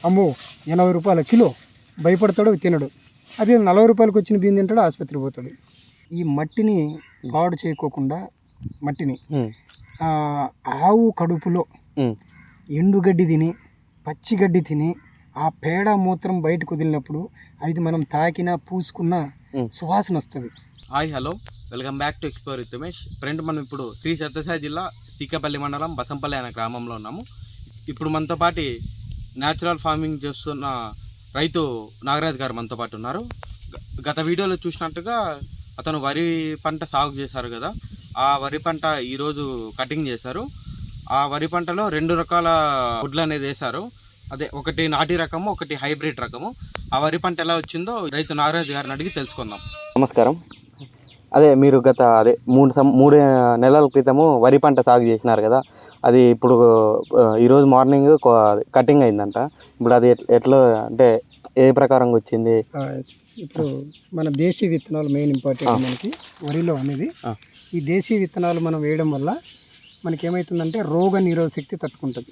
అమ్మో ఎనభై రూపాయల కిలో. భయపడతాడు తినడు. అదే నలభై రూపాయలకి వచ్చిన బియ్యం తింటాడు ఆసుపత్రికి పోతాడు. ఈ మట్టిని పాడు చేయకోకుండా మట్టిని ఆ, ఆవు కడుపులో ఎండుగడ్డి తిని పచ్చిగడ్డి తిని ఆ పేడ మూత్రం బయటకు వదిలినప్పుడు అది మనం తాకినా పూసుకున్న సువాసన వస్తుంది. Hi hello. Welcome back to explore with Umesh friend మనం ఇప్పుడు శ్రీ సత్యసాయి జిల్లా సీకపల్లి మండలం బసంపల్లి అనే గ్రామంలో ఉన్నాము. ఇప్పుడు మనతో పాటు న్యాచురల్ ఫార్మింగ్ చేస్తున్న రైతు నాగరాజ్ గారు మనతో పాటు ఉన్నారు. గత వీడియోలో చూసినట్టుగా అతను వరి పంట సాగు చేశారు కదా. ఆ వరి పంట ఈరోజు కటింగ్ చేశారు. ఆ వరి పంటలో రెండు రకాల గుడ్లు అనేది వేశారు. అదే ఒకటి నాటి రకము ఒకటి హైబ్రిడ్ రకము. ఆ వరి పంట ఎలా వచ్చిందో రైతు నాగరాజు గారిని అడిగి తెలుసుకుందాం. నమస్కారం. అదే మీరు గత అదే మూడు సం మూడు నెలల క్రితము వరి పంట సాగు చేసినారు కదా అది ఇప్పుడు ఈరోజు మార్నింగ్ కటింగ్ అయిందంట. ఇప్పుడు అది ఎట్- ఎట్లా అంటే ఏ ప్రకారంగా వచ్చింది? ఇప్పుడు మన దేశీ విత్తనాలు మెయిన్ ఇంపార్టెంట్ మనకి వరిలో అనేది. ఈ దేశీ విత్తనాలు మనం వేయడం వల్ల మనకి ఏమవుతుందంటే రోగ నిరోధక శక్తి తట్టుకుంటుంది.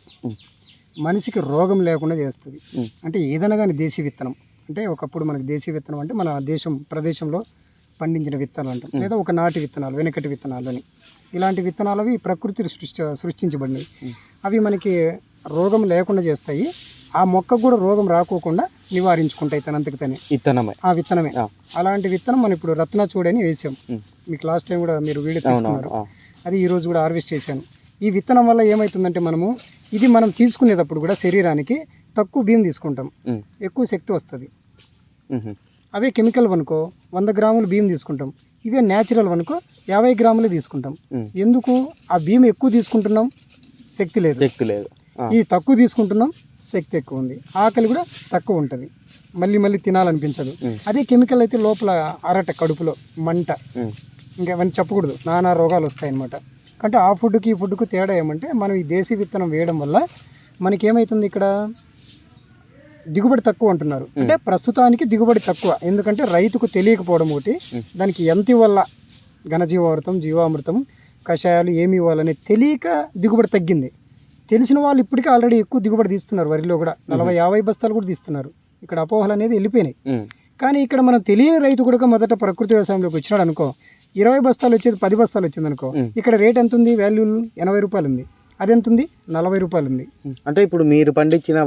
మనిషికి రోగం లేకుండా చేస్తుంది. అంటే ఏదైనా కానీ దేశీ విత్తనం. అంటే ఒకప్పుడు మనకి దేశీ విత్తనం అంటే మన దేశం ప్రదేశంలో పండించిన విత్తనాలు అంటాం. లేదా ఒక నాటి విత్తనాలు వెనకటి విత్తనాలు అని. ఇలాంటి విత్తనాలు అవి ప్రకృతి సృష్టి సృష్టించబడినవి. అవి మనకి రోగం లేకుండా చేస్తాయి. ఆ మొక్కకు కూడా రోగం రాకోకుండా నివారించుకుంటాయి తనంతకు తనే. ఇత్తనమే ఆ విత్తనమే. అలాంటి విత్తనం మనం ఇప్పుడు రత్న చూడని వేసాం. మీకు లాస్ట్ టైం కూడా మీరు వీడియో తీసుకున్నారు. అది ఈ రోజు కూడా హార్వెస్ట్ చేశాను. ఈ విత్తనం వల్ల ఏమవుతుందంటే మనము ఇది మనం తీసుకునేటప్పుడు కూడా శరీరానికి తక్కువ బియ్యం తీసుకుంటాం. ఎక్కువ శక్తి వస్తుంది. అవే కెమికల్ వనుకో వంద గ్రాములు బియ్యం తీసుకుంటాం. ఇవే న్యాచురల్ వనుకో యాభై గ్రాములే తీసుకుంటాం. ఎందుకు? ఆ బియ్యం ఎక్కువ తీసుకుంటున్నాం శక్తి లేదు. శక్తి లేదు. ఇది తక్కువ తీసుకుంటున్నాం శక్తి ఎక్కువ ఉంది. ఆకలి కూడా తక్కువ ఉంటుంది. మళ్ళీ మళ్ళీ తినాలనిపించదు. అదే కెమికల్ అయితే లోపల అరట కడుపులో మంట. ఇంకా అవన్నీ చెప్పకూడదు. నానా రోగాలు వస్తాయి అన్నమాట అంటే ఆ ఫుడ్కి ఈ ఫుడ్కు తేడా ఏమంటే మనం ఈ దేశీ విత్తనం వేయడం వల్ల మనకి ఏమవుతుంది ఇక్కడ? దిగుబడి తక్కువ అంటున్నారు. అంటే ప్రస్తుతానికి దిగుబడి తక్కువ. ఎందుకంటే రైతుకు తెలియకపోవడం ఒకటి. దానికి ఎంత వల్ల ఘనజీవామృతం జీవామృతం కషాయాలు ఏమి ఇవ్వాలని తెలియక దిగుబడి తగ్గింది. తెలిసిన వాళ్ళు ఇప్పటికే ఆల్రెడీ ఎక్కువ దిగుబడి తీస్తున్నారు. వరిలో కూడా నలభై యాభై బస్తాలు కూడా తీస్తున్నారు. ఇక్కడ అపోహలు అనేది వెళ్ళిపోయినాయి. కానీ ఇక్కడ మనం తెలియని రైతు కూడా మొదట ప్రకృతి వ్యవసాయంలోకి వచ్చినాడు అనుకో ఇరవై బస్తాలు వచ్చేది పది బస్తాలు వచ్చింది అనుకో. ఇక్కడ రేట్ ఎంత ఉంది? వాల్యూ ఎనభై రూపాయలు ఉంది. అది ఎంత ఉంది? నలభై రూపాయలు ఉంది. అంటే ఇప్పుడు మీరు పండించిన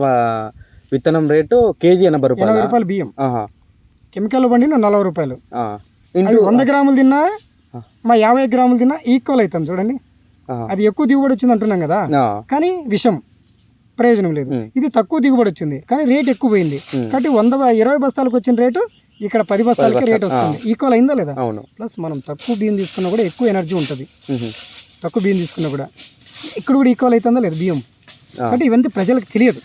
విత్తనం రేటు కేజీ ఎనభై ఎనభై రూపాయలు? రూపాయలు బియ్యం. కెమికల్ పండిన నలభై రూపాయలు. వంద గ్రాములు తిన్నా. మా యాభై గ్రాములు తిన్నా ఈక్వల్ అవుతాం చూడండి. అది ఎక్కువ దిగుబడి వచ్చింది అంటున్నాం కదా. కానీ విషం ప్రయోజనం లేదు. ఇది తక్కువ దిగుబడి వచ్చింది. కానీ రేట్ ఎక్కువ పోయింది. కాబట్టి వంద ఇరవై బస్తాలకు వచ్చిన రేటు ఇక్కడ పది బస్తాలకే రేట్ వస్తుంది. ఈక్వల్ అయిందా లేదా? అవును. ప్లస్ మనం తక్కువ బియ్యం తీసుకున్నా కూడా ఎక్కువ ఎనర్జీ ఉంటుంది. తక్కువ బియ్యం తీసుకున్నా కూడా. ఇక్కడ కూడా ఈక్వల్ అవుతుందా లేదు బియ్యం. అంటే ఇవన్నీ ప్రజలకు తెలియదు.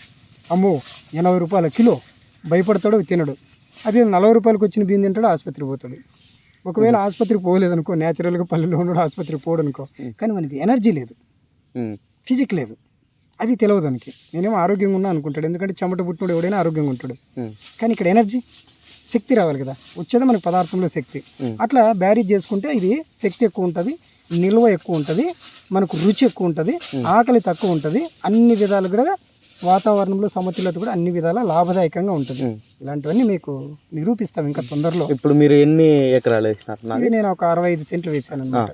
అమ్మో. ఎనభై రూపాయల కిలో భయపడతాడు తినడు. అదే నలభై రూపాయలకి వచ్చిన బియ్యం తింటాడు ఆసుపత్రికి పోతాడు. ఒకవేళ ఆసుపత్రికి పోలేదనుకో న్యాచురల్గా పల్లెలో ఉన్నాడు ఆసుపత్రికి పోడు అనుకో కానీ మనకి ఎనర్జీ లేదు. ఫిజిక్ లేదు. అది తెలియదు దానికి. నేనేమో ఆరోగ్యంగా ఉన్నా అనుకుంటాడు. ఎందుకంటే చెమట పుట్టినోడు ఎవడైనా ఆరోగ్యంగా ఉంటాడు. కానీ ఇక్కడ ఎనర్జీ శక్తి రావాలి కదా. వచ్చేది మనకి పదార్థంలో శక్తి. అట్లా బ్యారేజ్ చేసుకుంటే ఇది శక్తి ఎక్కువ ఉంటుంది నిల్వ ఎక్కువ ఉంటుంది మనకు రుచి ఎక్కువ ఉంటుంది ఆకలి తక్కువ ఉంటుంది అన్ని విధాలు కూడా వాతావరణంలో సమతుల్యత కూడా అన్ని విధాల లాభదాయకంగా ఉంటుంది. ఇలాంటివన్నీ మీకు నిరూపిస్తాం ఇంకా తొందరలో. ఇప్పుడు మీరు ఎన్ని ఎకరాలు వేసినారు ఇది నేను ఒక అరవై ఐదు సెంట్లు వేసాను అనమాట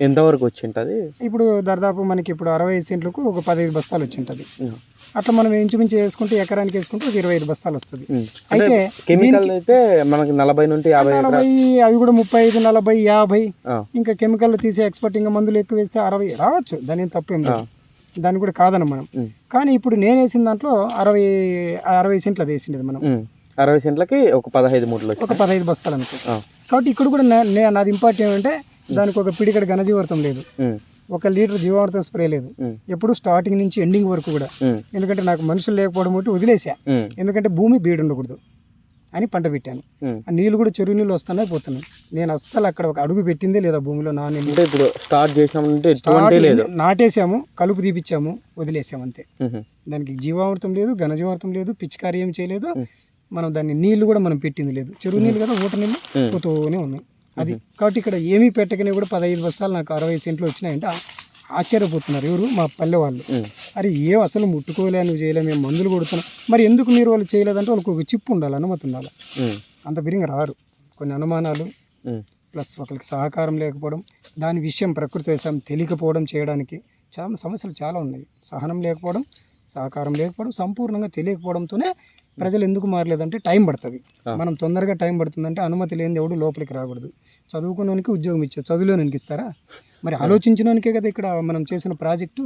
ఎంతవరకు వచ్చింటది ఇప్పుడు దాదాపు మనకి ఇప్పుడు అరవై ఐదు సెంట్లకు ఒక పదహైదు బస్తాలు వచ్చి ఉంటుంది అట్లా మనం ఇంచుమించు వేసుకుంటే ఎకరానికి వేసుకుంటే ఒక ఇరవై ఐదు బస్తాలు వస్తుంది. అయితే కెమికల్ అయితే మనకి నలభై నుండి యాభై నలభై అవి కూడా ముప్పై ఐదు నలభై యాభై. ఇంకా కెమికల్ తీసే ఎక్స్పర్ట్ ఇంకా మందులు ఎక్కువ వేస్తే అరవై రావచ్చు. దాని తప్పేం లేదు. దాన్ని కూడా కాదన్న మనం. కానీ ఇప్పుడు నేను వేసిన దాంట్లో అరవై అరవై సెంట్లు అది వేసిండేది మనం. అరవై సెంట్లకి ఒక పదహైదు మూటలు ఒక పదహైదు బస్తాలు అనుకో. కాబట్టి ఇక్కడ కూడా నాది ఇంపార్టెంట్ ఏమంటే దానికి ఒక పిడికడ ఘనజీవామృతం లేదు. ఒక లీటర్ జీవామృతం స్ప్రే లేదు. ఎప్పుడు స్టార్టింగ్ నుంచి ఎండింగ్ వరకు కూడా. ఎందుకంటే నాకు మనుషులు లేకపోవడం ఒకటి వదిలేసా. ఎందుకంటే భూమి బీడు ఉండకూడదు అని పంట పెట్టాను. నీళ్ళు కూడా చెరువు నీళ్ళు వస్తున్నాయి పోతున్నాయి. నేను అస్సలు అక్కడ ఒక అడుగు పెట్టిందే లేదా భూమిలో నా నీళ్ళు అంటే ఇప్పుడు స్టార్ట్ చేసినామంటే ఎటువంటి లేదు. నాటేసాము కలుపు తీపిచ్చాము వదిలేసాము అంతే. దానికి జీవామృతం లేదు ఘనజీవామృతం లేదు పిచికారి ఏం చేయలేదు. మనం దాన్ని నీళ్ళు కూడా మనం పెట్టింది లేదు. చెరువు నీళ్ళు కదా ఊట నీళ్ళు. పోతూనే ఉన్నాయి. అది కాబట్టి ఇక్కడ ఏమీ పెట్టకనే కూడా పదహైదు బస్తాలు నాకు అరవై సెంట్లు వచ్చినాయంటే. ఆశ్చర్యపోతున్నారు. ఎవరు? మా పల్లె వాళ్ళు. అరే ఏం అసలు ముట్టుకోలే నువ్వు చేయలే మేము మందులు కొడుతున్నాం. మరి ఎందుకు మీరు వాళ్ళు చేయలేదంటే వాళ్ళకి ఒక చిప్పు ఉండాలి అనుమతి ఉండాలి. అంత బిరింగ రారు. కొన్ని అనుమానాలు ప్లస్ ఒకరికి సహకారం లేకపోవడం దాని విషయం ప్రకృతి వ్యవసాయం తెలియకపోవడం చేయడానికి చాలా సమస్యలు చాలా ఉన్నాయి. సహనం లేకపోవడం సహకారం లేకపోవడం సంపూర్ణంగా తెలియకపోవడంతోనే ప్రజలు ఎందుకు మారలేదంటే టైం పడుతుంది. మనం తొందరగా టైం పడుతుందంటే అనుమతి లేని ఎవడు లోపలికి రాకూడదు. చదువుకున్నోనికి ఉద్యోగం ఇచ్చారు చదువులోనికి ఇస్తారా? మరి ఆలోచించడానికే కదా ఇక్కడ మనం చేసిన ప్రాజెక్టు?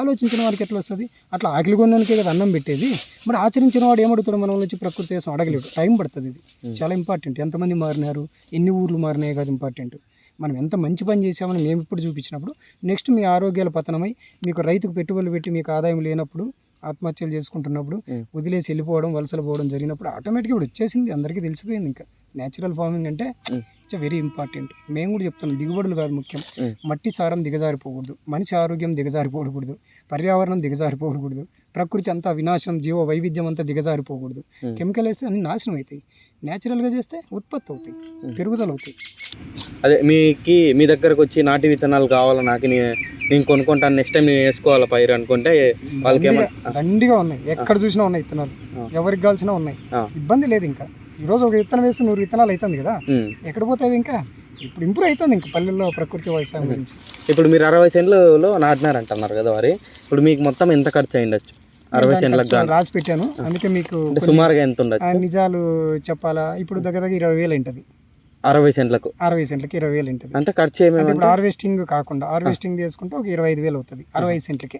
ఆలోచించిన వాడికి ఎట్లా వస్తుంది అట్లా ఆకలి కొనడానికే కదా అన్నం పెట్టేది. మరి ఆచరించిన వాడు ఏమడుగుతాడు మనం వచ్చి ప్రకృతి కోసం అడగలేడు. టైం పడుతుంది ఇది. చాలా ఇంపార్టెంట్. ఎంతమంది మారినారు? ఎన్ని ఊర్లు మారినాయి కాదు ఇంపార్టెంట్. మనం ఎంత మంచి పని చేసామని మేము ఇప్పుడు చూపించినప్పుడు నెక్స్ట్ మీ ఆరోగ్యాల పతనమై మీకు రైతుకు పెట్టుబడులు పెట్టి మీకు ఆదాయం లేనప్పుడు ఆత్మహత్యలు చేసుకుంటున్నప్పుడు. వదిలేసి వెళ్ళిపోవడం వలసలు పోవడం జరిగినప్పుడు ఆటోమేటిక్గా ఇప్పుడు వచ్చేసింది. అందరికీ తెలిసిపోయింది ఇంకా. న్యాచురల్ ఫార్మింగ్ అంటే ఇట్స్ వెరీ ఇంపార్టెంట్ మేము కూడా చెప్తున్నాం దిగుబడులు కాదు ముఖ్యం. మట్టి సారం దిగజారిపోకూడదు. మనిషి ఆరోగ్యం దిగజారిపోకూడదు. పర్యావరణం దిగజారిపోకూడదు. ప్రకృతి అంతా వినాశనం జీవ వైవిధ్యం అంతా దిగజారిపోకూడదు. కెమికల్ వేస్తే అన్ని నాశనం అవుతాయి. న్యాచురల్గా చేస్తే ఉత్పత్తి అవుతాయి. పెరుగుదల అవుతాయి. అదే మీకి మీ దగ్గరకు వచ్చి నాటి విత్తనాలు కావాలా? నాకు నేను కొనుక్కుంటాను నెక్స్ట్ టైం నేను వేసుకోవాలా పైరు అనుకుంటే వాళ్ళకి దండిగా ఉన్నాయి. ఎక్కడ చూసినా ఉన్నాయి విత్తనాలు. ఎవరికి కావాల్సినా ఉన్నాయి. ఇబ్బంది లేదు ఇంకా. ఈ రోజు ఒక విత్తనం వేస్తే నూరు విత్తనాలు అవుతుంది కదా. ఎక్కడ పోతాయి ఇంకా? ఇప్పుడు ఇంప్రూవ్ అవుతుంది ఇంకా పల్లెల్లో ప్రకృతి వ్యవసాయం గురించి. ఇప్పుడు మీరు అరవై సెంట్లలో నాటినారంటున్నారు కదా వరి ఇప్పుడు మీకు మొత్తం ఎంత ఖర్చు అయ్యిండొచ్చు అరవై సెంట్లకు రాసి పెట్టాను. అందుకే మీకు సుమారుగా ఎంత ఉండొచ్చు? నిజాలు చెప్పాలా? ఇప్పుడు దగ్గర దగ్గర ఇరవై వేలు ఉంటుంది అరవై సెంట్లకు? అరవై సెంట్లకి ఇరవై వేలు ఉంటుంది అంటే ఖర్చు ఏమేమి ఇప్పుడు హార్వెస్టింగ్ కాకుండా హార్వెస్టింగ్ చేసుకుంటే ఒక ఇరవై ఐదు వేలు అవుతుంది. అరవై ఐదు సెంట్లకి.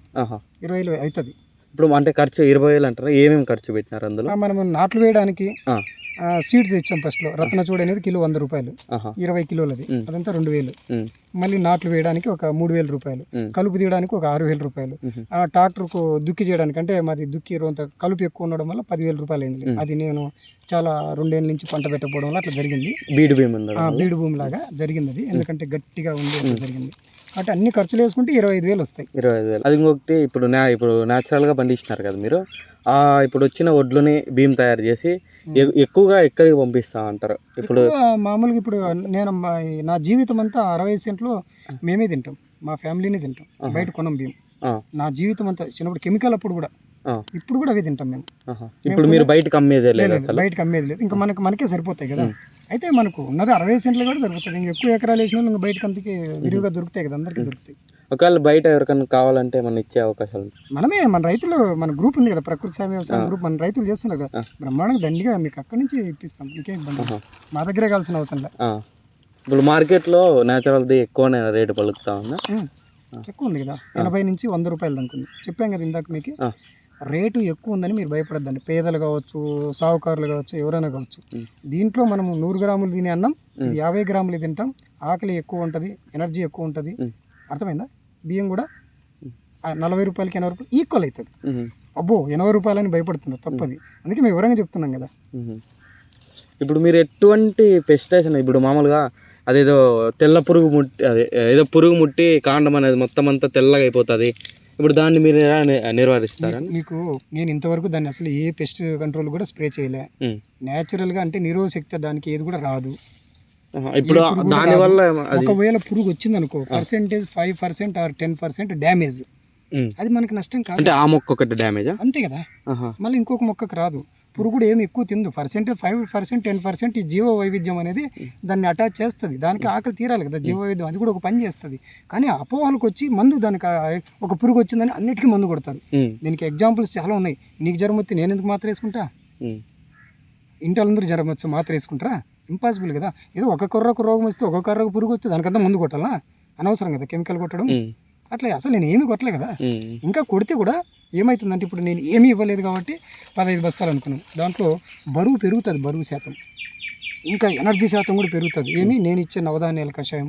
ఇరవై వేలు అవుతుంది. ఇప్పుడు అంటే ఖర్చు ఇరవై వేలు అంటారు? ఏమేమి ఖర్చు పెట్టినారు అందులో? మనం నాట్లు వేయడానికి. సీడ్స్ ఇచ్చాం ఫస్ట్లో రత్నచూడ అనేది కిలో వంద రూపాయలు. ఇరవై కిలోలది. అదంతా రెండు వేలు. మళ్ళీ నాట్లు వేయడానికి ఒక మూడు వేల రూపాయలు. కలుపు తీయడానికి ఒక ఆరు వేల రూపాయలు. ఆ ట్రాక్టర్కు దుక్కి చేయడానికి అంటే మాది దుక్కి రొంత కలుపు ఎక్కువ ఉండడం వల్ల పదివేల రూపాయలు అయింది. అది నేను చాలా రెండేళ్ళ నుంచి పంట పెట్టకపోవడం వల్ల అట్లా జరిగింది. బీడు భీమ్ బీడు భూమి లాగా జరిగింది అది. ఎందుకంటే గట్టిగా ఉంది అట్లా జరిగింది. కాబట్టి అన్ని ఖర్చులు వేసుకుంటే ఇరవై ఐదు వేలు వస్తాయి. ఇరవై ఐదు వేలు. అది ఇంకొకటి ఇప్పుడు నా ఇప్పుడు న్యాచురల్గా పండించినారు కదా మీరు. ఆ ఇప్పుడు వచ్చిన వడ్లని భీమ్ తయారు చేసి ఎ- ఎక్కువగా ఎక్కడికి పంపిస్తా అంటారు? ఇప్పుడు ఎక్కువ మామూలుగా ఇప్పుడు నేను మా- నా జీవితం అంతా అరవై సెంట్లు మేమే తింటాం. మా ఫ్యామిలీనే తింటాం. బయట కొనం బియ్యం ఆ, నా జీవితం అంతా చిన్నప్పుడు కెమికల్ అప్పుడు కూడా. ఆ, ఇప్పుడు కూడా అవే తింటాం మేము. ఆహా. ఇప్పుడు మీరు బయటకు అమ్మేదే లేదు లేదు అసలు? బయటకు అమ్మేది లేదు. ఇంకా మనకి మనకే సరిపోతాయి కదా. అయితే మనకు ఉన్నది అరవై సెంట్లు కూడా సరిపోతుంది ఇంకా ఎక్కువ ఎకరాలు వేసిన వాళ్ళు ఇంకా బయటకు అంతకి విరివిగా దొరుకుతాయి కదా అందరికీ దొరుకుతాయి. ఒకవేళ బయట ఎవరికైనా కావాలంటే మనం ఇచ్చే అవకాశాలు. మనమే మన రైతులు మన గ్రూప్ ఉంది కదా ప్రకృతి సాగు వ్యవసాయం గ్రూప్ మన రైతులు చేస్తున్నారు కదా బ్రహ్మాండంగా దండిగా మీకు అక్కడి నుంచి ఇప్పిస్తాం ఇంకేం ఇబ్బంది. మా దగ్గరే కావాల్సిన అవసరం లేదు. ఇప్పుడు మార్కెట్లో న్యాచురల్ది ఎక్కువనే రేటు పలుకుతా ఉందా. ఎక్కువ ఉంది కదా ఎనభై నుంచి వంద రూపాయలు అనుకుంది. చెప్పాం కదా ఇందాక మీకు. రేటు ఎక్కువ ఉందని మీరు భయపడద్దండి. పేదలు కావచ్చు సావుకారులు కావచ్చు ఎవరైనా కావచ్చు. దీంట్లో మనం నూరు గ్రాములు తినే అన్నం యాభై గ్రాములు తింటాం. ఆకలి ఎక్కువ ఉంటుంది ఎనర్జీ ఎక్కువ ఉంటుంది. అర్థమైందా? బియ్యం కూడా నలభై రూపాయలకి ఎనభై రూపాయలు ఈక్వల్ అవుతుంది. అబ్బో ఎనభై రూపాయలని భయపడుతున్నారు తప్పది. అందుకే మేము వివరంగా చెప్తున్నాం కదా. ఇప్పుడు మీరు ఎటువంటి పెస్టిసైడ్స్ ఇప్పుడు మామూలుగా అదేదో తెల్ల పురుగు ముట్టి అదే ఏదో పురుగు ముట్టి కాండం అనేది మొత్తం అంతా తెల్లగా అయిపోతుంది. ఇప్పుడు దాన్ని మీరు ఎలా నిర్వహిస్తారా మీకు నేను ఇంతవరకు దాన్ని అసలు ఏ పెస్ట్ కంట్రోల్ కూడా స్ప్రే చేయలే. న్యాచురల్గా అంటే నిరోధశక్తి దానికి ఏది కూడా రాదు. ఇప్పుడు దాని వల్ల ఒకవేళ పురుగు వచ్చింది అనుకో percentage five percent or ten percent damage. అది మనకి నష్టం కాదు. అంటే ఆ మొక్క ఒకటి డ్యామేజా అంతే కదా. మళ్ళీ ఇంకొక మొక్కకు రాదు. పురుగు కూడా ఏమి ఎక్కువ తిందు. Percentage five percent ten percent ఈ జీవ వైవిధ్యం అనేది దాన్ని అటాచ్ చేస్తుంది. దానికి ఆకలి తీరాలి కదా జీవ వైవిధ్యం. అది కూడా ఒక పని చేస్తుంది. కానీ అపోహలకు వచ్చి మందు దానికి ఒక పురుగు వచ్చిందని అన్నిటికీ మందు కొడతారు. దీనికి ఎగ్జాంపుల్స్ చాలా ఉన్నాయి. నీకు జ్వరం వస్తే నేను ఎందుకు మాత్రం వేసుకుంటా? ఇంటలందరూ జ్వరం వచ్చి మాత్రం వేసుకుంటారా? ఇంపాసిబుల్ కదా. ఏదో ఒక కర్రకు రోగం వస్తే ఒక కర్రకు పురుగు వస్తే దానికంతా మందు కొట్టాలా? అనవసరం కదా కెమికల్ కొట్టడం. అట్లా అసలు నేను ఏమీ కొట్టలే కదా. ఇంకా కొడితే కూడా ఏమవుతుందంటే ఇప్పుడు నేను ఏమీ ఇవ్వలేదు కాబట్టి పదహైదు బస్తాలు అనుకున్నాను దాంట్లో బరువు పెరుగుతుంది బరువు శాతం. ఇంకా ఎనర్జీ శాతం కూడా పెరుగుతుంది. ఏమి? నేను ఇచ్చే నవధాన్యాల కషాయం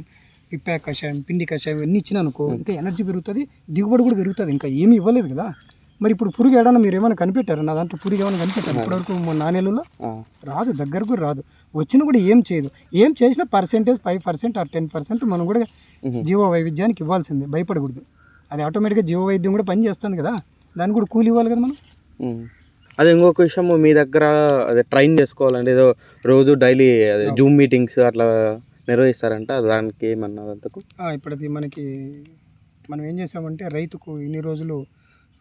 పిప్పాక్ కషాయం పిండి కషాయం ఇవన్నీ ఇచ్చిన అనుకో ఇంకా ఎనర్జీ పెరుగుతుంది దిగుబడి కూడా పెరుగుతుంది. ఇంకా ఏమీ ఇవ్వలేదు కదా. మరి ఇప్పుడు పురుగు ఏడన్నా మీరు ఏమైనా కనిపెట్టారు? నా దాంట్లో పురుగు ఏమైనా కనిపెట్టారు? ఇప్పటివరకు మొన్న నాణ్యాలలో రాదు దగ్గరకు కూడా రాదు. వచ్చినా కూడా ఏం చేయదు. ఏం చేసినా percentage five percent or ten percent మనం కూడా జీవ వైవిధ్యానికి ఇవ్వాల్సిందే. భయపడకూడదు. అది ఆటోమేటిక్గా జీవ వైద్యం కూడా పని చేస్తుంది కదా. దానికి కూడా కూలి ఇవ్వాలి కదా మనం? అదే ఇంకొక విషయం మీ దగ్గర అదే ట్రైన్ చేసుకోవాలంటే ఏదో రోజు డైలీ అదే జూమ్ మీటింగ్స్ అట్లా నిర్వహిస్తారంట దానికి ఏమన్నా అంతకు ఇప్పుడు అది మనకి మనం ఏం చేసామంటే రైతుకు ఇన్ని రోజులు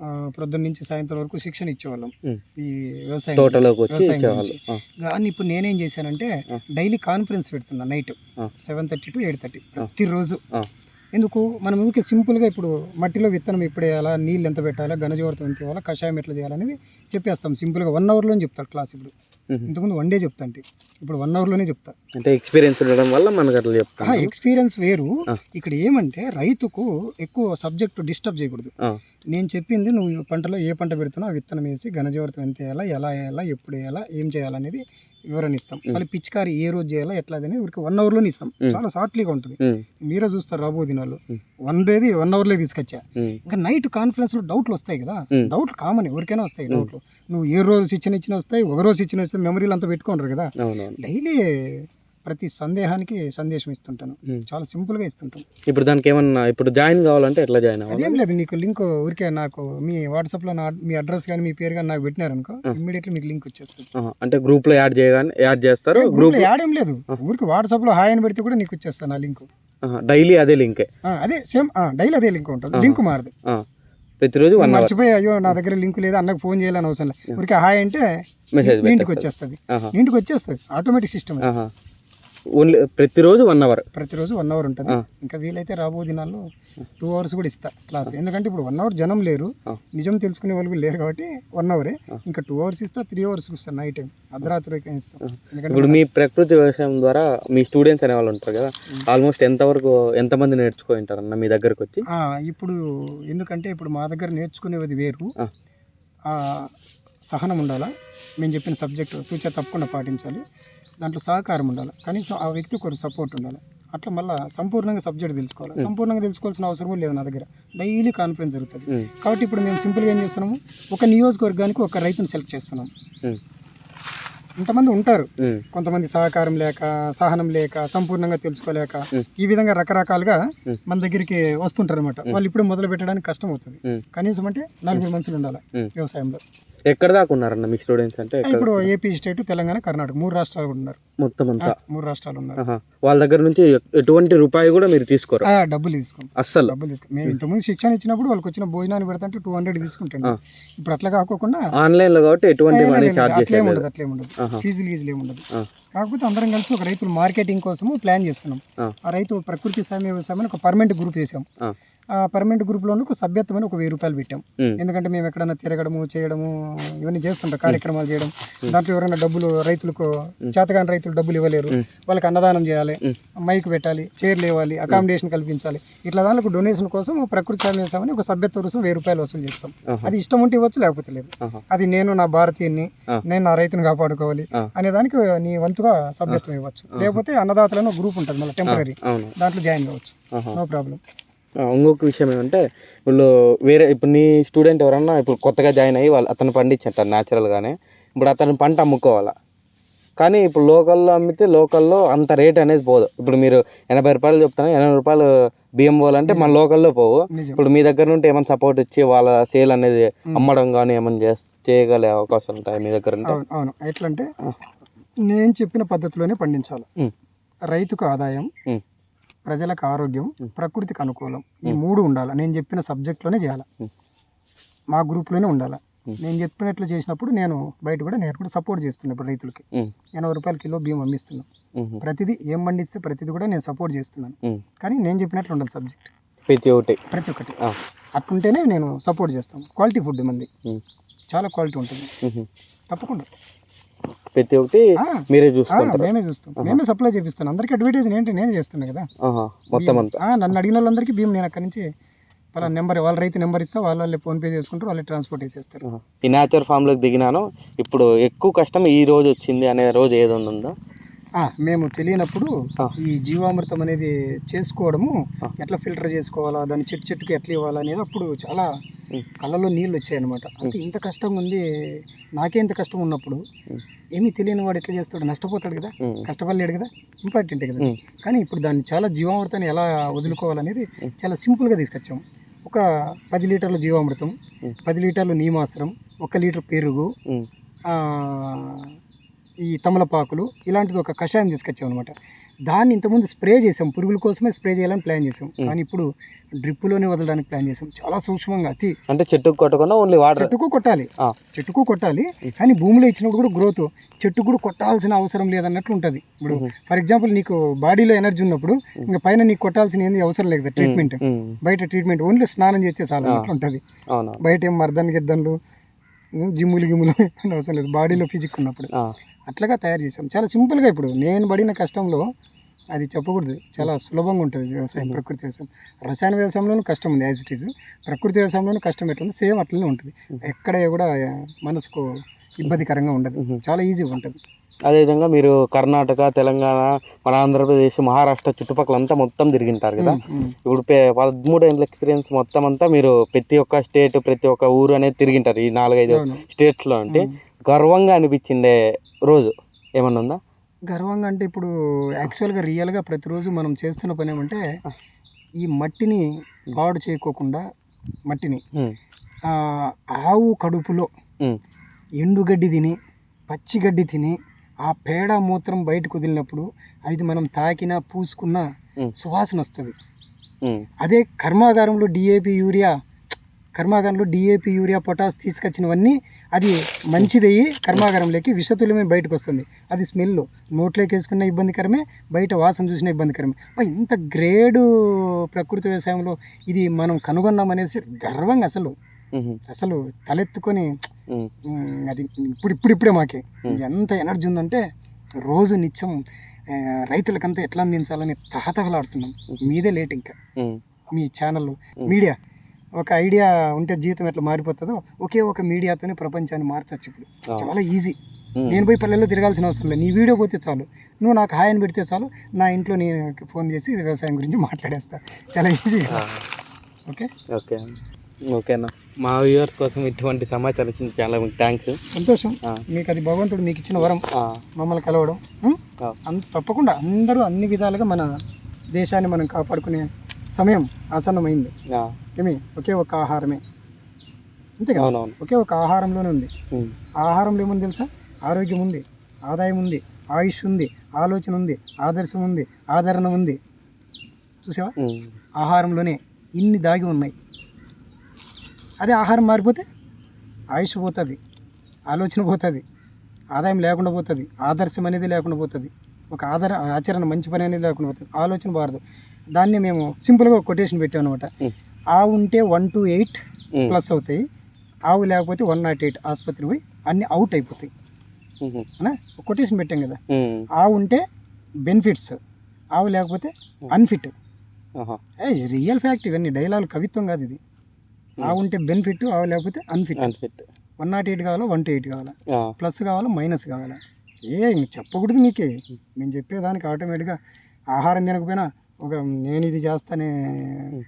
ఆ, ప్రొద్దున్న నుంచి సాయంత్రం వరకు శిక్షణ ఇచ్చేవాళ్ళం. ఈ వ్యవసాయం తోటలోకి వచ్చి కానీ ఇప్పుడు నేనేం చేశానంటే. డైలీ కాన్ఫరెన్స్ పెడుతున్నా night. Seven thirty to eight thirty ప్రతిరోజు. ఎందుకు? మనం ఊరికే సింపుల్గా ఇప్పుడు మట్టిలో విత్తనం ఎప్పుడు వేయాలా? నీళ్ళు ఎంత పెట్టాలా? ఘనజీవర్తం ఎంత ఇవ్వాలా? కషాయం ఎట్లా చేయాలనేది చెప్పేస్తాం. సింపుల్గా వన్ అవర్లో చెప్తారు క్లాస్ ఇప్పుడు. ఇంతకుముందు వన్ డే చెప్తా అంటే. ఇప్పుడు వన్ అవర్లోనే చెప్తా. అంటే ఎక్స్పీరియన్స్ ఉండడం వల్ల మనకు అట్లా చెప్తాను. ఎక్స్పీరియన్స్ వేరు. ఇక్కడ ఏమంటే రైతుకు ఎక్కువ సబ్జెక్ట్ డిస్టర్బ్ చేయకూడదు. నేను చెప్పింది నువ్వు పంటలో ఏ పంట పెడుతున్నావు? విత్తనం వేసి ఘనజీవర్తం ఎంత వేయాలా? ఎలా వేయాలా? ఎప్పుడు వేయాలా? ఏం చేయాలనేది వివరణ ఇస్తాం మళ్ళీ పిచికారి ఏ రోజు చేయాలా ఎట్లా అనేది ఊరికి వన్ అవర్లోనే ఇస్తాం. చాలా షార్ట్లీగా ఉంటుంది. మీరే చూస్తారు రాబో దినాలు. వన్ డేది వన్ అవర్లో తీసుకొచ్చా. ఇంకా నైట్ కాన్ఫరెన్స్లో డౌట్లు వస్తాయి కదా. డౌట్లు కామన్ ఎవరికైనా వస్తాయి డౌట్లు నువ్వు ఏ రోజు ఇచ్చిన ఇచ్చిన వస్తాయి ఒక రోజు ఇచ్చిన వస్తాయి మెమరీలు అంతా పెట్టుకోండి కదా. డైలీ ప్రతి సందేహానికి సందేశం ఇస్తుంటాను. చాలా సింపుల్గా ఇస్తుంటాను. ఇప్పుడు దానికి ఏమన్నా ఇప్పుడు జాయిన్ కావాలంటే ఎట్లా జాయిన్ అవ్వాలి? అదేం లేదు నీకు లింక్ ఊరికే నాకు మీ వాట్సాప్లో నా మీ అడ్రస్ కానీ మీ పేరు కానీ నాకు పెట్టినారనుకో ఇమ్మీడియట్లీ మీకు లింక్ వచ్చేస్తుంది. అంటే గ్రూప్లో యాడ్ చేయగానే యాడ్ చేస్తారు? గ్రూప్ యాడ్ ఏం లేదు. ఊరికి వాట్సాప్లో హాయ్ అని పెడితే కూడా నీకు వచ్చేస్తాను ఆ లింక్. డైలీ అదే లింకే? అదే సేమ్ డైలీ అదే లింక్ ఉంటుంది. లింక్ మారదు. ప్రతిరోజు వన్ మర్చిపోయి అయ్యో నా దగ్గర లింక్ లేదు అన్నకు ఫోన్ చేయాలని అవసరం లేదు. ఊరికే హాయ్ అంటే ఇంటికి వచ్చేస్తుంది. ఇంటికి వచ్చేస్తుంది. Automatic system. ఓన్లీ ప్రతిరోజు వన్ అవర్ ప్రతిరోజు వన్ అవర్ ఉంటుంది. ఇంకా వీలైతే రాబో దినాల్లో టూ అవర్స్ కూడా ఇస్తా క్లాస్ ఎందుకంటే ఇప్పుడు వన్ అవర్ జనం లేరు. నిజం తెలుసుకునే వాళ్ళు లేరు కాబట్టి వన్ అవరే ఇంకా టూ అవర్స్ ఇస్తా త్రీ అవర్స్ ఇస్తాను నైట్ టైం అర్ధరాత్రి ఇస్తాం. ఇప్పుడు మీ ప్రకృతి వ్యవసాయం ద్వారా మీ స్టూడెంట్స్ అనే వాళ్ళు ఉంటారు కదా ఆల్మోస్ట్ ఎంతవరకు ఎంతమంది నేర్చుకో ఉంటారన్న మీ దగ్గరకు వచ్చి? ఇప్పుడు ఎందుకంటే ఇప్పుడు మా దగ్గర నేర్చుకునేది వేరు. సహనం ఉండాలా? మేము చెప్పిన సబ్జెక్టు ఫ్యూచర్ తప్పకుండా పాటించాలి. దాంట్లో సహకారం ఉండాలి. కనీసం ఆ వ్యక్తి ఒక సపోర్ట్ ఉండాలి. అట్లా మళ్ళీ సంపూర్ణంగా సబ్జెక్ట్ తెలుసుకోవాలి. సంపూర్ణంగా తెలుసుకోవాల్సిన అవసరం లేదు నా దగ్గర. డైలీ కాన్ఫరెన్స్ జరుగుతుంది. కాబట్టి ఇప్పుడు మేము సింపుల్గా ఏం చేస్తున్నాము? ఒక నియోజకవర్గానికి ఒక రైతుని సెలెక్ట్ చేస్తున్నాం ఉమ్, ఇంతమంది ఉంటారు. కొంతమంది సహకారం లేక సహనం లేక సంపూర్ణంగా తెలుసుకోలేక. ఈ విధంగా రకరకాలుగా. మన దగ్గరికి వస్తుంటారు అనమాట వాళ్ళు ఇప్పుడు మొదలు పెట్టడానికి కష్టం అవుతుంది కనీసం అంటే నలుగురు మనుషులు ఉండాలి. వ్యవసాయంలో. ఎక్కడ దాకా ఉన్నారన్న మీ స్టూడెంట్స్ అంటే ఇప్పుడు ఏపీ స్టేట్ తెలంగాణ కర్ణాటక మూడు రాష్ట్రాలు కూడా ఉన్నారు. మొత్తం అంతా? మూడు రాష్ట్రాలు ఉన్నారు. వాళ్ళ దగ్గర నుంచి ఎటువంటి రూపాయి కూడా మీరు తీసుకోరు? డబ్బులు తీసుకోం. అస్సలు? డబ్బులు తీసుకోం. మేము ఇంతకుముందు శిక్షణ ఇచ్చినప్పుడు వాళ్ళకి వచ్చిన భోజనాన్ని పెడతంటే టూ హండ్రెడ్ తీసుకుంటాను. ఆ. ఇప్పుడు అట్లా కాకోకుండా ఆన్లైన్లో కాబట్టి ఎటువంటి మనీ ఛార్జ్ అట్లేం ఉండదు అట్లేం ఉండదు. ఫీజులు గీజులు ఏమి ఉండదు ఆ. కాకపోతే అందరం కలిసి ఒక రైతులు మార్కెటింగ్ కోసము ప్లాన్ చేస్తున్నాం ఆ. రైతు ప్రకృతి సామ్య వ్యవసాయం ఒక పర్మనెంట్ గ్రూప్. ఆ పర్మనెంట్ గ్రూప్లో ఒక సభ్యత్వం అని ఒక వెయ్యి రూపాయలు పెట్టాం. ఎందుకంటే మేము ఎక్కడైనా తిరగడము చేయడము ఇవన్నీ చేస్తుంటాం కార్యక్రమాలు చేయడం. దాంట్లో ఎవరైనా డబ్బులు రైతులకు చేతగాని రైతులు డబ్బులు ఇవ్వలేరు. వాళ్ళకి అన్నదానం చేయాలి. మైక్ పెట్టాలి చైర్లు ఇవ్వాలి అకామిడేషన్ కల్పించాలి. ఇట్లా దానికి డొనేషన్ కోసం ప్రకృతి అని ఒక సభ్యత్వ రుసుము వెయ్యి రూపాయలు వసూలు చేస్తాం. అది ఇష్టం ఉంటే ఇవ్వచ్చు లేకపోతే లేదు. అది నేను నా భారతీయుని. నేను నా రైతుని కాపాడుకోవాలి. అనే దానికి నీ వంతుగా సభ్యత్వం ఇవ్వచ్చు. లేకపోతే అన్నదాతలను గ్రూప్ ఉంటుంది మళ్ళీ టెంపరీ దాంట్లో జాయిన్ ఆహా. నో ప్రాబ్లం ఇంకొక విషయం ఏమంటే వీళ్ళు వేరే ఇప్పుడు నీ స్టూడెంట్ ఎవరన్నా ఇప్పుడు కొత్తగా జాయిన్ అయ్యి వాళ్ళు అతను పండించంటారు న్యాచురల్గానే ఇప్పుడు అతను పంట అమ్ముకోవాలా? కానీ ఇప్పుడు లోకల్లో అమ్మితే లోకల్లో అంత రేట్ అనేది పోదు. ఇప్పుడు మీరు ఎనభై రూపాయలు చెప్తాను ఎనభై రూపాయలు బియ్యం పోవాలంటే మన లోకల్లో పోవు. ఇప్పుడు మీ దగ్గర నుండి ఏమైనా సపోర్ట్ ఇచ్చి వాళ్ళ సేల్ అనేది అమ్మడం కానీ ఏమైనా చేస్ చేయగలే అవకాశాలు ఉంటాయి మీ దగ్గర అవును అవును. ఎట్లా అంటే నేను చెప్పిన పద్ధతిలోనే పండించాలి. రైతుకు ఆదాయం ప్రజలకు ఆరోగ్యం ప్రకృతికి అనుకూలం. ఈ మూడు ఉండాలి? నేను చెప్పిన సబ్జెక్ట్లోనే చేయాలి. మా గ్రూప్లోనే ఉండాలి? నేను చెప్పినట్లు చేసినప్పుడు నేను బయట కూడా నేను కూడా సపోర్ట్ చేస్తున్నాను ఇప్పుడు రైతులకి. ఎనభై రూపాయల కిలో బియ్యం అమ్మిస్తున్నాను ఉమ్, ప్రతిదీ ఏం పండిస్తే ప్రతిదీ కూడా నేను సపోర్ట్ చేస్తున్నాను. కానీ నేను చెప్పినట్లు ఉండాలి సబ్జెక్ట్ ప్రతి ఒక్కటి. ప్రతి ఒక్కటి. ఆ, అట్లుంటేనే నేను సపోర్ట్ చేస్తాను. క్వాలిటీ ఫుడ్ మంది. చాలా క్వాలిటీ ఉంటుంది. తప్పకుండా. ప్రతి ఒక్కటి మీరే చూసుకుంటారు. మేమే చూస్తాం మేమే సప్లై చేపిస్తాను. అందరికీ అడ్వర్టైజ్ ఏంటి? నేనే చేస్తున్నా కదా. మొత్తం అంతా. నన్ను అడిగిన వాళ్ళందరికీ బియ్యం నేను అక్కడి నుంచి వాళ్ళ నెంబర్ వాళ్ళ రైతు నెంబర్ ఇస్తా వాళ్ళ వాళ్ళే ఫోన్ పే చేసుకుంటారు వాళ్ళే ట్రాన్స్పోర్ట్ వేసేస్తారు ఆహా. ఈ నేచర్ ఫామ్లోకి దిగినాను. ఇప్పుడు ఎక్కువ కష్టం ఈ రోజు వచ్చింది అనే రోజు ఏదో ఉందా? మేము తెలియనప్పుడు. ఈ జీవామృతం అనేది చేసుకోవడము ఎట్లా ఫిల్టర్ చేసుకోవాలా దాన్ని చెట్టు చెట్టుకు ఎట్లా ఇవ్వాలా అనేది అప్పుడు చాలా. కళ్ళలో నీళ్ళు వచ్చాయన్నమాట. అంటే ఇంత కష్టం ఉంది నాకే ఇంత కష్టం ఉన్నప్పుడు. ఏమీ తెలియని వాడు ఎట్లా చేస్తాడు? నష్టపోతాడు కదా. కష్టపడలేడు కదా. ఇంపార్టెంట్ కదా. కానీ ఇప్పుడు దాన్ని చాలా జీవామృతాన్ని ఎలా వదులుకోవాలనేది చాలా సింపుల్గా తీసుకొచ్చాం. ఒక పది లీటర్ల జీవామృతం. పది లీటర్లు నీమాసరం ఒక లీటర్ పెరుగు ఈ తమలపాకులు ఇలాంటిది ఒక కషాయం తీసుకొచ్చాం అనమాట దాన్ని ఇంతకుముందు స్ప్రే చేసాం. పురుగుల కోసమే స్ప్రే చేయాలని ప్లాన్ చేసాం. కానీ ఇప్పుడు డ్రిప్పులోనే వదలడానికి ప్లాన్ చేసాం. చాలా సూక్ష్మంగా అతి అంటే చెట్టుకు కొట్టకుండా ఓన్లీ వాటర్ చెట్టుకు కొట్టాలి. చెట్టుకు కొట్టాలి. కానీ భూమిలో ఇచ్చినప్పుడు కూడా గ్రోత్ చెట్టు కూడా కొట్టాల్సిన అవసరం లేదన్నట్లు ఉంటుంది. ఇప్పుడు ఫర్ ఎగ్జాంపుల్ నీకు బాడీలో ఎనర్జీ ఉన్నప్పుడు ఇంకా పైన నీకు కొట్టాల్సిన ఏంది అవసరం లేదు ట్రీట్మెంట్ బయట ట్రీట్మెంట్ ఓన్లీ స్నానం చేస్తే చాలు అన్నట్లు ఉంటుంది. బయట ఏం మర్దన్ గిద్దన్లు జిమ్ములు గిమ్ములు అవసరం లేదు. బాడీలో ఫిజిక్ ఉన్నప్పుడు. అట్లాగా తయారు చేసాం చాలా సింపుల్గా ఇప్పుడు నేను పడిన కష్టంలో అది చెప్పకూడదు. చాలా సులభంగా ఉంటుంది వ్యవసాయం ప్రకృతి వ్యవసాయం. రసాయన వ్యవసాయంలోనూ కష్టం ఉంది యాజ్ ఇట్ ఈజ్ ప్రకృతి వ్యవసాయంలోనూ కష్టం ఎట్లుంది? సేమ్ అట్లనే ఉంటుంది. ఎక్కడ కూడా మనసుకు ఇబ్బందికరంగా ఉండదు. చాలా ఈజీగా ఉంటుంది. అదేవిధంగా మీరు కర్ణాటక తెలంగాణ మన ఆంధ్రప్రదేశ్ మహారాష్ట్ర చుట్టుపక్కల అంతా మొత్తం తిరిగింటారు కదా. ఇప్పుడు పదమూడు ఏళ్ళ ఎక్స్పీరియన్స్ మొత్తం అంతా మీరు ప్రతి ఒక్క స్టేట్ ప్రతి ఒక్క ఊరు అనేది తిరిగింటారు ఈ నాలుగైదు. స్టేట్స్లో అంటే. గర్వంగా అనిపించిండే రోజు ఏమన్నా ఉందా? గర్వంగా అంటే ఇప్పుడు యాక్చువల్గా రియల్గా ప్రతిరోజు మనం చేస్తున్న పని ఏమంటే ఈ మట్టిని పాడు చేయకోకుండా మట్టిని ఆవు కడుపులో ఎండుగడ్డి తిని పచ్చిగడ్డి తిని ఆ పేడ మూత్రం బయటకు వదిలినప్పుడు అది మనం తాకినా పూసుకున్నా. సువాసన వస్తుంది. అదే కర్మాగారంలో డిఏపి యూరియా కర్మాగారంలో డిఏపి యూరియా పొటాస్ తీసుకొచ్చినవన్నీ అది మంచిదయ్యి కర్మాగారంలోకి విషతుల్యమే బయటకు వస్తుంది అది స్మెల్ నోట్లోకి వేసుకున్న ఇబ్బందికరమే బయట వాసన చూసిన ఇబ్బందికరమే. ఇంత గ్రేడు ప్రకృతి వ్యవసాయంలో ఇది మనం కనుగొన్నాం అనేసి గర్వంగా అసలు. అసలు తలెత్తుకొని అది ఇప్పుడు ఇప్పుడు ఇప్పుడే మాకే. ఎంత ఎనర్జీ ఉందంటే రోజు నిత్యం రైతులకంతా ఎట్లా అందించాలని తహతహలాడుతున్నాం. మీదే లేట్ ఇంకా. మీ ఛానల్ మీడియా ఒక ఐడియా ఉంటే జీవితం ఎట్లా మారిపోతుందో ఒకే ఒక మీడియాతోనే ప్రపంచాన్ని మార్చచ్చు ఇప్పుడు. చాలా ఈజీ. నేను పోయి పల్లెల్లో తిరగాల్సిన అవసరం లేదు. నీ వీడియో పోతే చాలు. నువ్వు నాకు హాయ్ అని పెడితే చాలు. నా ఇంట్లో నేను ఫోన్ చేసి వ్యవసాయం గురించి మాట్లాడేస్తా. చాలా ఈజీ ఓకే? ఓకే. ఓకేనా మా వ్యూవర్స్ కోసం ఇటువంటి సమాచారం ఇచ్చింది చాలా థ్యాంక్స్ సంతోషం. మీకు అది భగవంతుడు మీకు ఇచ్చిన వరం. మమ్మల్ని కలవడం. తప్పకుండా అందరూ అన్ని విధాలుగా మన దేశాన్ని మనం కాపాడుకునే సమయం ఆసన్నమైంది. ఏమి? ఒకే ఒక ఆహారమే. అంతే కదా? ఒకే ఒక ఆహారంలోనే ఉంది. ఆహారంలో ఏముంది తెలుసా? ఆరోగ్యం ఉంది ఆదాయం ఉంది ఆయుష్ ఉంది ఆలోచన ఉంది ఆదర్శం ఉంది ఆదరణ ఉంది. చూసావా? ఆహారంలోనే ఇన్ని దాగి ఉన్నాయి. అదే ఆహారం మారిపోతే ఆయుష్ పోతుంది ఆలోచన పోతుంది ఆదాయం లేకుండా పోతుంది ఆదర్శం అనేది లేకుండా పోతుంది. ఒక ఆధార ఆచరణ మంచి పని అనేది లేకుండా పోతుంది. ఆలోచన బారదు దాన్ని మేము సింపుల్గా కొటేషన్ పెట్టాం అనమాట. ఆవు ఉంటే వన్ టు ఎయిట్ ప్లస్ అవుతాయి. ఆవు లేకపోతే వన్ నాట్ ఎయిట్ ఆసుపత్రి పోయి అన్నీ అవుట్ అయిపోతాయి. కొటేషన్ పెట్టాం కదా. ఆవు ఉంటే బెనిఫిట్స్. ఆవు లేకపోతే అన్ఫిట్. రియల్ ఫ్యాక్ట్ ఇవన్నీ డైలాగ్ కవిత్వం కాదు ఇది. ఆవు ఉంటే బెనిఫిట్ ఆవు లేకపోతే unfit. Unfit. One not eight కావాలా వన్ టు ఎయిట్ కావాలా? ప్లస్ కావాలా మైనస్ కావాలా? ఏ చెప్పకూడదు మీకే మేము చెప్పేదానికి ఆటోమేటిక్గా ఆహారం తినకపోయినా ఒక నేను ఇది చేస్తానే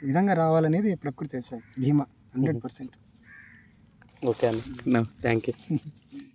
విధంగా రావాలనేది ప్రకృతి వ్యవసాయం ధీమా హండ్రెడ్ పర్సెంట్. ఓకే అన్న. Thank you